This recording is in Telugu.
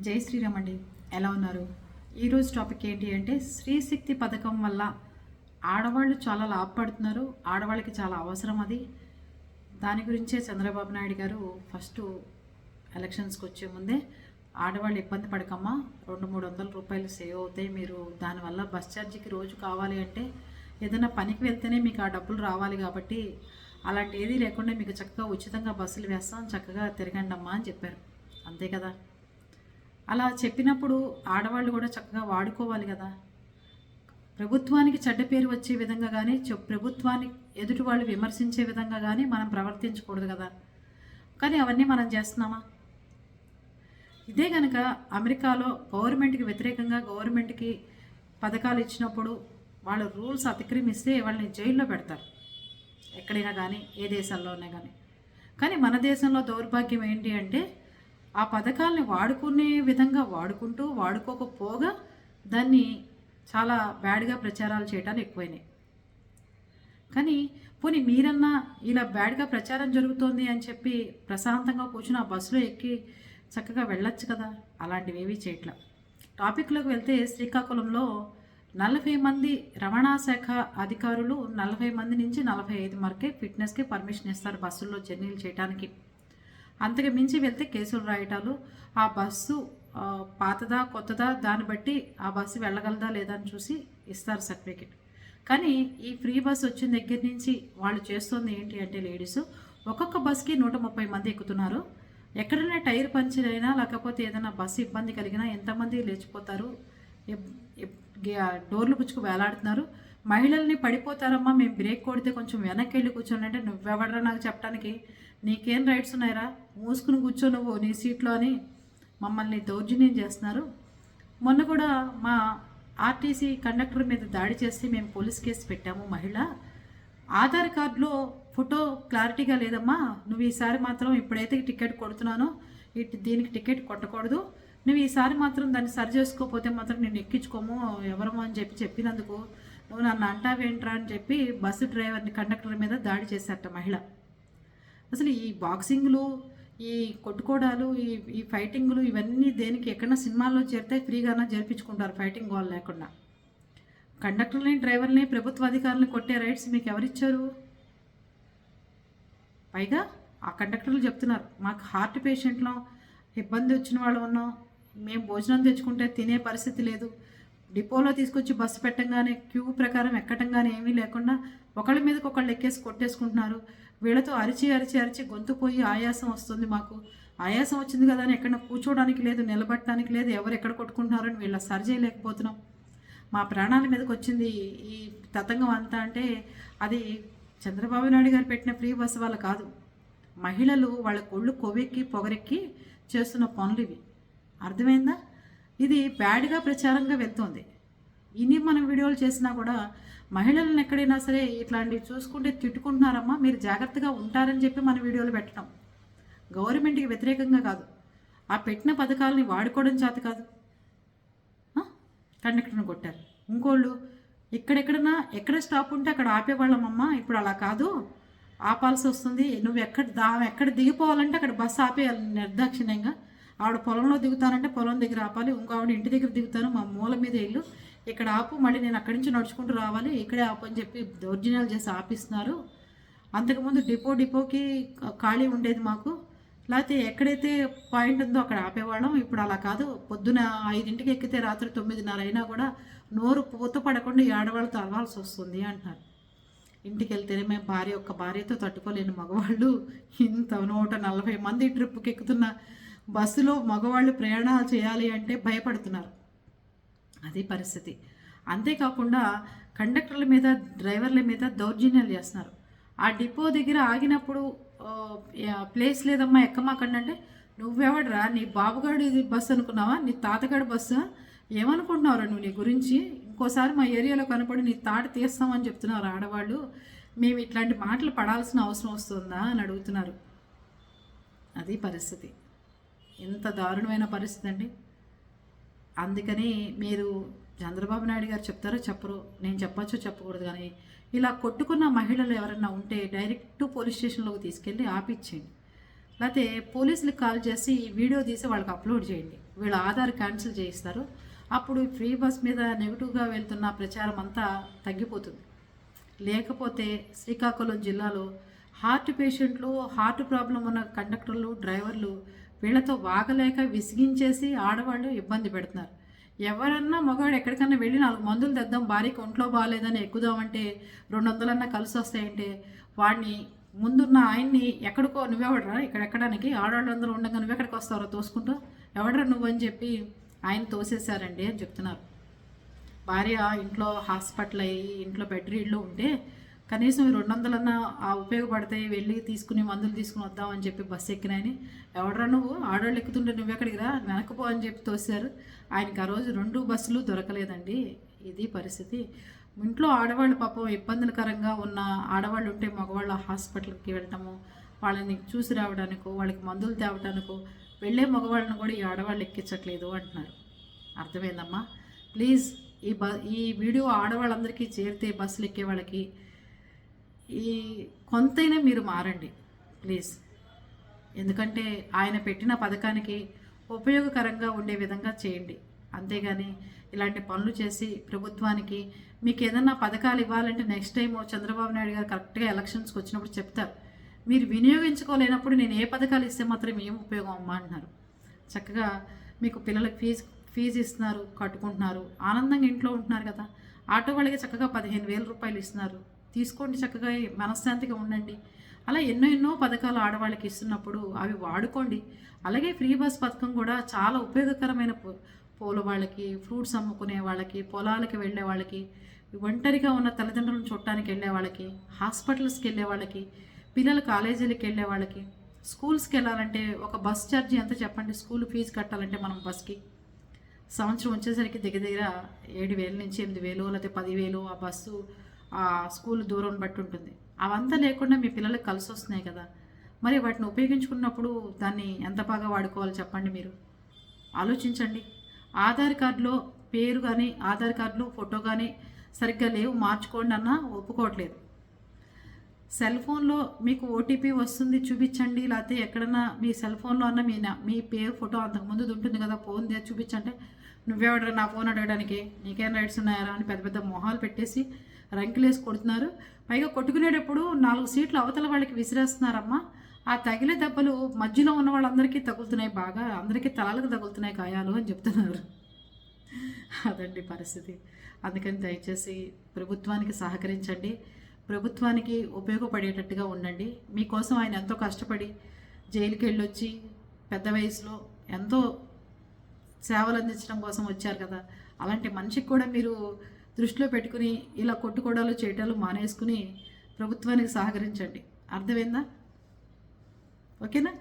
జై శ్రీరామ్ అండి. ఎలా ఉన్నారు? ఈరోజు టాపిక్ ఏంటి అంటే స్త్రీశక్తి పథకం వల్ల ఆడవాళ్ళు చాలా లాభపడుతున్నారు. ఆడవాళ్ళకి చాలా అవసరం అది. దాని గురించే చంద్రబాబు నాయుడు గారు ఫస్ట్ ఎలక్షన్స్కి వచ్చే ముందే ఆడవాళ్ళు ఇబ్బంది పడకమ్మా రెండు మూడు వందల రూపాయలు సేవ్ అవుతాయి మీరు. దానివల్ల బస్ ఛార్జీకి రోజు కావాలి అంటే ఏదైనా పనికి వెళ్తేనే మీకు ఆ డబ్బులు రావాలి కాబట్టి అలాంటి ఏదీ లేకుండా మీకు చక్కగా ఉచితంగా బస్సులు వేస్తాం చక్కగా తిరగండి అమ్మా అని చెప్పారు. అంతే కదా? అలా చెప్పినప్పుడు ఆడవాళ్ళు కూడా చక్కగా వాడుకోవాలి కదా. ప్రభుత్వానికి చెడ్డ పేరు వచ్చే విధంగా కానీ చె- ప్రభుత్వాన్ని ఎదుటి వాళ్ళు విమర్శించే విధంగా కానీ మనం ప్రవర్తించకూడదు కదా. కానీ అవన్నీ మనం చేస్తున్నామా? ఇదే కనుక అమెరికాలో గవర్నమెంట్కి వ్యతిరేకంగా గవర్నమెంట్కి పథకాలు ఇచ్చినప్పుడు వాళ్ళ రూల్స్ అతిక్రమిస్తే వాళ్ళని జైల్లో పెడతారు. ఎక్కడైనా కానీ ఏ దేశాల్లోనే కానీ కానీ మన దేశంలో దౌర్భాగ్యం ఏంటి అంటే ఆ పథకాలని వాడుకునే విధంగా వాడుకుంటూ వాడుకోకపోగా దాన్ని చాలా బ్యాడ్గా ప్రచారాలు చేయటాలు ఎక్కువైనాయి. కానీ పోనీ మీరన్నా ఇలా బ్యాడ్గా ప్రచారం జరుగుతోంది అని చెప్పి ప్రశాంతంగా కూర్చుని ఆ బస్సులో ఎక్కి చక్కగా వెళ్ళొచ్చు కదా? అలాంటివేవి చేయట్లా. టాపిక్లోకి వెళ్తే శ్రీకాకుళంలో నలభై మంది రవాణా శాఖ అధికారులు నలభై మంది నుంచి నలభై ఐదు వరకే ఫిట్నెస్కి పర్మిషన్ ఇస్తారు బస్సుల్లో జర్నీలు చేయడానికి అంతకు మించి వెళ్తే కేసులు రాయటాలు. ఆ బస్సు పాతదా కొత్తదా దాన్ని బట్టి ఆ బస్సు వెళ్ళగలదా లేదా అని చూసి ఇస్తారు సర్టిఫికెట్. కానీ ఈ ఫ్రీ బస్ వచ్చిన దగ్గర నుంచి వాళ్ళు చేస్తుంది ఏంటి అంటే లేడీస్ ఒక్కొక్క బస్కి నూట ముప్పై మంది ఎక్కుతున్నారు. ఎక్కడైనా టైర్ పంచర్ అయినా లేకపోతే ఏదైనా బస్సు ఇబ్బంది కలిగినా ఎంతమంది లేచిపోతారు? డోర్లు పుచ్చుకు వేలాడుతున్నారు. మహిళల్ని పడిపోతారమ్మా మేము బ్రేక్ కొడితే కొంచెం వెనక్కి వెళ్ళి కూర్చోండి అంటే నువ్వెవడరా నాకు చెప్పడానికి నీకేం రైట్స్ ఉన్నాయరా? మూసుకుని కూర్చో నువ్వు నీ సీట్లో అని మమ్మల్ని దౌర్జన్యం చేస్తున్నారు. మొన్న కూడా మా ఆర్టీసీ కండక్టర్ మీద దాడి చేసి మేము పోలీస్ కేసు పెట్టాము మహిళ. ఆధార్ కార్డులో ఫోటో క్లారిటీగా లేదమ్మా. నువ్వు ఈసారి మాత్రం ఇప్పుడైతే టికెట్ కొడుతున్నానో. ఇటు దీనికి టికెట్ కొట్టకూడదు. నువ్వు ఈసారి మాత్రం దాన్ని సరి చేసుకోకపోతే మాత్రం నేను ఎక్కించుకోము ఎవరమో అని చెప్పి చెప్పినందుకు నువ్వు నన్ను అంటావేంట్రా అని చెప్పి బస్సు డ్రైవర్ని కండక్టర్ మీద దాడి చేశారట మహిళ. అసలు ఈ బాక్సింగ్లు ఈ కొట్టుకోవడాలు ఈ ఈ ఫైటింగ్లు ఇవన్నీ దేనికి ఎక్కడన్నా సినిమాల్లో చేరితే ఫ్రీగానే జరిపించుకుంటారు ఫైటింగ్ వాళ్ళు లేకుండా. కండక్టర్ని డ్రైవర్ని ప్రభుత్వ అధికారులని కొట్టే రైట్స్ మీకు ఎవరిచ్చారు? పైగా ఆ కండక్టర్లు చెప్తున్నారు మాకు హార్ట్ పేషెంట్లో ఇబ్బంది వచ్చిన వాళ్ళు ఉన్నాం మేము భోజనం తెచ్చుకుంటే తినే పరిస్థితి లేదు. డిపోలో తీసుకొచ్చి బస్సు పెట్టంగానే క్యూ ప్రకారం ఎక్కటంగానే ఏమీ లేకుండా ఒకళ్ళ మీదకి ఒకళ్ళు ఎక్కేసి కొట్టేసుకుంటున్నారు. వీళ్ళతో అరిచి అరిచి అరిచి గొంతు పోయి ఆయాసం వస్తుంది మాకు. ఆయాసం వచ్చింది కదా అని ఎక్కడ కూర్చోడానికి లేదు నిలబడటానికి లేదు ఎవరు ఎక్కడ కొట్టుకుంటున్నారని వీళ్ళ సరి చేయలేకపోతున్నాం. మా ప్రాణాల మీదకి వచ్చింది ఈ తతంగం అంతా అంటే అది చంద్రబాబు నాయుడు గారు పెట్టిన ఫ్రీ బస్సు వల్ల కాదు. మహిళలు వాళ్ళ కొళ్ళు కొవ్వెక్కి పొగరెక్కి చేస్తున్న పనులు ఇవి. అర్థమైందా? ఇది బ్యాడ్గా ప్రచారంగా వెళ్తోంది. ఇన్ని మనం వీడియోలు చేసినా కూడా మహిళలను ఎక్కడైనా సరే ఇట్లాంటివి చూసుకుంటే తిట్టుకుంటున్నారమ్మా మీరు జాగ్రత్తగా ఉంటారని చెప్పి మన వీడియోలు పెట్టడం. గవర్నమెంట్కి వ్యతిరేకంగా కాదు. ఆ పెట్టిన పథకాలని వాడుకోవడం చేత కాదు. కండక్టర్ని కొట్టారు. ఇంకోళ్ళు ఇక్కడెక్కడన్నా ఎక్కడ స్టాప్ ఉంటే అక్కడ ఆపేవాళ్ళమమ్మా ఇప్పుడు అలా కాదు. ఆపాల్సి వస్తుంది. నువ్వు ఎక్కడ దా ఎక్కడ దిగిపోవాలంటే అక్కడ బస్సు ఆపేయాలి నిర్దాక్షిణ్యంగా. ఆవిడ పొలంలో దిగుతానంటే పొలం దగ్గర ఆపాలి ఇంకో ఆవిడ ఇంటి దగ్గర దిగుతాను మా మూల మీద ఇల్లు. ఇక్కడ ఆపు మళ్ళీ నేను అక్కడి నుంచి నడుచుకుంటూ రావాలి ఇక్కడే ఆపు అని చెప్పి దౌర్జన్యాలు చేసి ఆపిస్తున్నారు. అంతకుముందు డిపో డిపోకి ఖాళీ ఉండేది మాకు. లేకపోతే ఎక్కడైతే పాయింట్ ఉందో అక్కడ ఆపేవాళ్ళం. ఇప్పుడు అలా కాదు. పొద్దున ఐదింటికి ఎక్కితే రాత్రి తొమ్మిదిన్నర అయినా కూడా నోరు పూత పడకుండా ఈ ఆడవాళ్ళతో అలవాల్సి వస్తుంది అంటున్నారు. ఇంటికి వెళ్తేనే మేము భార్య ఒక్క భార్యతో తట్టుకోలేని మగవాళ్ళు. ఇంత నూట నలభై మంది ట్రిప్కి ఎక్కుతున్న బస్సులో మగవాళ్ళు ప్రయాణాలు చేయాలి అంటే భయపడుతున్నారు. అది పరిస్థితి. అంతేకాకుండా కండక్టర్ల మీద డ్రైవర్ల మీద దౌర్జన్యాలు చేస్తున్నారు. ఆ డిపో దగ్గర ఆగినప్పుడు ప్లేస్ లేదమ్మా ఎక్కమాకండి అంటే నువ్వెవడరా నీ బాబుగాడి ఇది బస్సు అనుకున్నావా? నీ తాతగాడి బస్సు? ఏమనుకుంటున్నావురా నువ్వు నీ గురించి? ఇంకోసారి మా ఏరియాలో కనపడి నీ తాట తీస్తామని చెప్తున్నారు ఆడవాళ్ళు. మేము ఇట్లాంటి మాటలు పడాల్సిన అవసరం వస్తుందా? అని అడుగుతున్నారు. అది పరిస్థితి. ఎంత దారుణమైన పరిస్థితి అండి అందుకని మీరు చంద్రబాబు నాయుడు గారు చెప్తారో చెప్పరు నేను చెప్పచ్చు చెప్పకూడదు కానీ ఇలా కొట్టుకున్న మహిళలు ఎవరైనా ఉంటే డైరెక్ట్ పోలీస్ స్టేషన్లోకి తీసుకెళ్ళి ఆపిచ్చేయండి. లేకపోతే పోలీసులకు కాల్ చేసి వీడియో తీసి వాళ్ళకి అప్లోడ్ చేయండి. వీళ్ళ ఆధార్ క్యాన్సిల్ చేయిస్తారు. అప్పుడు ఫ్రీ బస్ మీద నెగిటివ్గా వెళ్తున్న ప్రచారం అంతా తగ్గిపోతుంది. లేకపోతే శ్రీకాకుళం జిల్లాలో హార్ట్ పేషెంట్లు హార్ట్ ప్రాబ్లం ఉన్న కండక్టర్లు డ్రైవర్లు వీళ్ళతో వాగలేక విసిగించేసి ఆడవాళ్ళు ఇబ్బంది పెడుతున్నారు. ఎవరన్నా మగవాడు ఎక్కడికన్నా వెళ్ళి నాలుగు మందులు తెద్దాం భార్యకి ఒంట్లో బాగాలేదని ఎక్కుదామంటే రెండు వందలన్నా కలిసి వస్తాయంటే వాడిని ముందున్న ఆయన్ని ఎక్కడికో నువ్వెవడరా ఇక్కడ ఎక్కడానికి? ఆడవాళ్ళందరూ ఉండగా నువ్వు ఎక్కడికి వస్తారో తోసుకుంటూ? ఎవడరా నువ్వు అని చెప్పి ఆయన తోసేశారండి అని చెప్తున్నారు. భార్య ఇంట్లో హాస్పిటల్ అయ్యి ఇంట్లో బెడ్రీడ్లో ఉంటే కనీసం రెండు వందలన్నా ఆ ఉపయోగపడతాయి వెళ్ళి తీసుకుని మందులు తీసుకుని వద్దామని చెప్పి బస్సు ఎక్కినాయని ఎవడరా నువ్వు? ఆడవాళ్ళు ఎక్కుతుంటే నువ్వు ఎక్కడికి రా? వెనకపో అని చెప్పి తోశారు. ఆయనకి ఆ రోజు రెండు బస్సులు దొరకలేదండి. ఇది పరిస్థితి. ఇంట్లో ఆడవాళ్ళు పాపం ఇబ్బందులకరంగా ఉన్న ఆడవాళ్ళు ఉంటే మగవాళ్ళు హాస్పిటల్కి వెళ్ళటము వాళ్ళని చూసి రావడానికో వాళ్ళకి మందులు తేవడానికో వెళ్ళే మగవాళ్ళని కూడా ఈ ఆడవాళ్ళు ఎక్కించట్లేదు అంటున్నారు. అర్థమైందమ్మా? ప్లీజ్ ఈ బ ఈ వీడియో ఆడవాళ్ళందరికీ చేరితే బస్సులు ఎక్కే వాళ్ళకి ఈ కొంతైనా మీరు మారండి ప్లీజ్. ఎందుకంటే ఆయన పెట్టిన పథకానికి ఉపయోగకరంగా ఉండే విధంగా చేయండి. అంతేగాని ఇలాంటి పనులు చేసి ప్రభుత్వానికి మీకు ఏదన్నా పథకాలు ఇవ్వాలంటే నెక్స్ట్ టైం చంద్రబాబు నాయుడు గారు కరెక్ట్గా ఎలక్షన్స్కి వచ్చినప్పుడు చెప్తారు. మీరు వినియోగించుకోలేనప్పుడు నేను ఏ పథకాలు ఇస్తే మాత్రం ఏం ఉపయోగం అమ్మా అంటున్నారు. చక్కగా మీకు పిల్లలకు ఫీజు ఫీజు ఇస్తున్నారు కట్టుకుంటున్నారు ఆనందంగా ఇంట్లో ఉంటున్నారు కదా. ఆటో వాళ్ళకి చక్కగా పదిహేను వేల రూపాయలు ఇస్తున్నారు. తీసుకోండి చక్కగా మనశ్శాంతిగా ఉండండి. అలా ఎన్నో ఎన్నో పథకాలు ఆడవాళ్ళకి ఇస్తున్నప్పుడు అవి వాడుకోండి. అలాగే ఫ్రీ బస్ పథకం కూడా చాలా ఉపయోగకరమైన పూల వాళ్ళకి ఫ్రూట్స్ అమ్ముకునే వాళ్ళకి పొలాలకి వెళ్ళే వాళ్ళకి ఒంటరిగా ఉన్న తల్లిదండ్రులను చూడటానికి వెళ్ళే వాళ్ళకి హాస్పిటల్స్కి వెళ్ళే వాళ్ళకి పిల్లలు కాలేజీలకు వెళ్ళే వాళ్ళకి స్కూల్స్కి వెళ్ళాలంటే ఒక బస్ ఛార్జ్ ఎంత చెప్పండి? స్కూల్ ఫీజు కట్టాలంటే మనం బస్కి. సంవత్సరం వచ్చేసరికి దగ్గర దగ్గర ఏడు వేల నుంచి ఎనిమిది వేలు లేకపోతే పదివేలు ఆ బస్సు స్కూల్ దూరం బట్టి ఉంటుంది. అవంతా లేకుండా మీ పిల్లలకు కలిసి వస్తున్నాయి కదా. మరి వాటిని ఉపయోగించుకున్నప్పుడు దాన్ని ఎంత బాగా వాడుకోవాలో చెప్పండి మీరు? ఆలోచించండి. ఆధార్ కార్డులో పేరు కానీ ఆధార్ కార్డులు ఫోటో కానీ సరిగ్గా లేవు మార్చుకోండి అన్నా ఒప్పుకోవట్లేదు. సెల్ ఫోన్లో మీకు ఓటీపీ వస్తుంది చూపించండి. లేకపోతే ఎక్కడన్నా మీ సెల్ ఫోన్లో అన్న మీ నా- మీ పేరు ఫోటో అంతకుముందు ఉంటుంది కదా ఫోన్ దే చూపించంటే నువ్వెవడరా నా ఫోన్ అడగడానికి? నీకేం రైట్స్ ఉన్నాయా అని పెద్ద పెద్ద మొహాలు పెట్టేసి రంకులేసి కొడుతున్నారు పైగా కొట్టుకునేటప్పుడు నాలుగు సీట్లు అవతల వాళ్ళకి విసిరేస్తున్నారమ్మా. ఆ తగిలే దెబ్బలు మధ్యలో ఉన్న వాళ్ళందరికీ తగులుతున్నాయి బాగా. అందరికీ తలలకు తగులుతున్నాయి గాయాలు అని చెప్తున్నారు. అదండి పరిస్థితి. అందుకని దయచేసి ప్రభుత్వానికి సహకరించండి. ప్రభుత్వానికి ఉపయోగపడేటట్టుగా ఉండండి. మీకోసం ఆయన ఎంతో కష్టపడి జైలుకి వెళ్ళొచ్చి పెద్ద వయసులో ఎంతో సేవలు అందించడం కోసం వచ్చారు కదా. అలాంటి మనిషికి కూడా మీరు దృష్టిలో పెట్టుకుని ఇలా కొట్టుకోవడాలు చేయటాలు మానేసుకుని ప్రభుత్వానికి సహకరించండి. అర్థమైందా? ఓకేనా?